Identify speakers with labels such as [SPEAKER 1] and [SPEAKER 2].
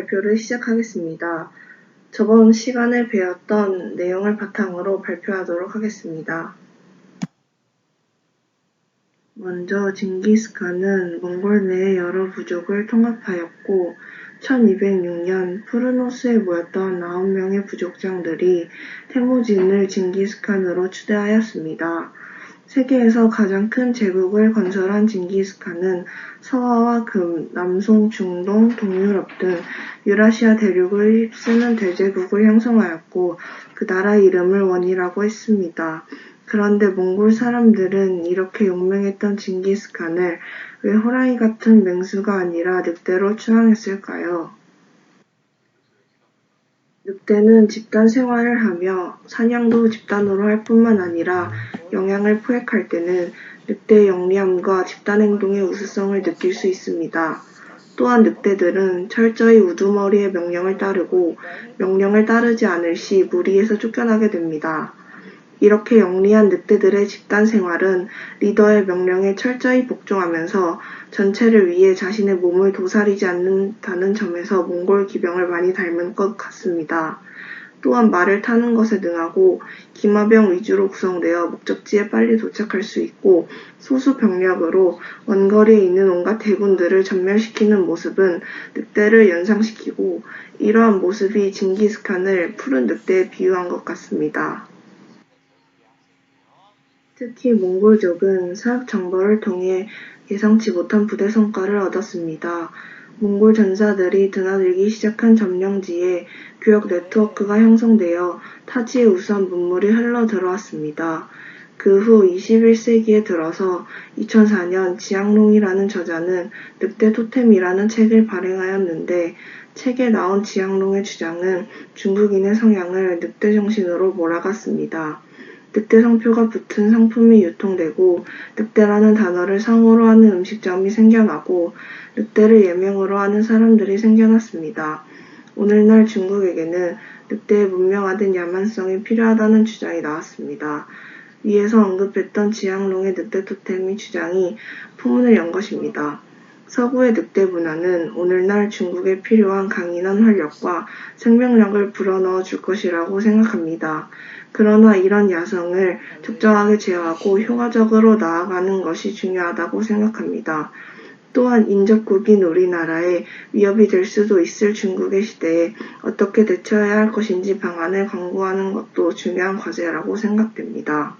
[SPEAKER 1] 발표를 시작하겠습니다. 저번 시간에 배웠던 내용을 바탕으로 발표하도록 하겠습니다. 먼저 징기스칸은 몽골 내의 여러 부족을 통합하였고 1206년 푸르노스에 모였던 9명의 부족장들이 태무진을 징기스칸으로 추대하였습니다. 세계에서 가장 큰 제국을 건설한 징기스칸은 서화와 금, 남송, 중동, 동유럽 등 유라시아 대륙을 휩쓰는 대제국을 형성하였고 그 나라 이름을 원이라고 했습니다. 그런데 몽골 사람들은 이렇게 용맹했던 징기스칸을 왜 호랑이 같은 맹수가 아니라 늑대로 추앙했을까요? 늑대는 집단 생활을 하며 사냥도 집단으로 할 뿐만 아니라 영향을 포획할 때는 늑대의 영리함과 집단 행동의 우수성을 느낄 수 있습니다. 또한 늑대들은 철저히 우두머리의 명령을 따르고 명령을 따르지 않을 시 무리에서 쫓겨나게 됩니다. 이렇게 영리한 늑대들의 집단 생활은 리더의 명령에 철저히 복종하면서 전체를 위해 자신의 몸을 도사리지 않는다는 점에서 몽골 기병을 많이 닮은 것 같습니다. 또한 말을 타는 것에 능하고 기마병 위주로 구성되어 목적지에 빨리 도착할 수 있고 소수 병력으로 원거리에 있는 온갖 대군들을 전멸시키는 모습은 늑대를 연상시키고 이러한 모습이 징기스칸을 푸른 늑대에 비유한 것 같습니다. 특히 몽골족은 사학 정보를 통해 예상치 못한 부대 성과를 얻었습니다. 몽골 전사들이 드나들기 시작한 점령지에 교역 네트워크가 형성되어 타지에 우수한 문물이 흘러 들어왔습니다. 그 후 21세기에 들어서 2004년 지앙롱이라는 저자는 늑대 토템이라는 책을 발행하였는데 책에 나온 지앙롱의 주장은 중국인의 성향을 늑대 정신으로 몰아갔습니다. 늑대 성표가 붙은 상품이 유통되고 늑대라는 단어를 상호로 하는 음식점이 생겨나고 늑대를 예명으로 하는 사람들이 생겨났습니다. 오늘날 중국에게는 늑대의 문명화된 야만성이 필요하다는 주장이 나왔습니다. 위에서 언급했던 지향롱의 늑대 토템이 주장이 포문을 연 것입니다. 서구의 늑대 문화는 오늘날 중국에 필요한 강인한 활력과 생명력을 불어넣어 줄 것이라고 생각합니다. 그러나 이런 야성을 적정하게 제어하고 효과적으로 나아가는 것이 중요하다고 생각합니다. 또한 인접국인 우리나라에 위협이 될 수도 있을 중국의 시대에 어떻게 대처해야 할 것인지 방안을 강구하는 것도 중요한 과제라고 생각됩니다.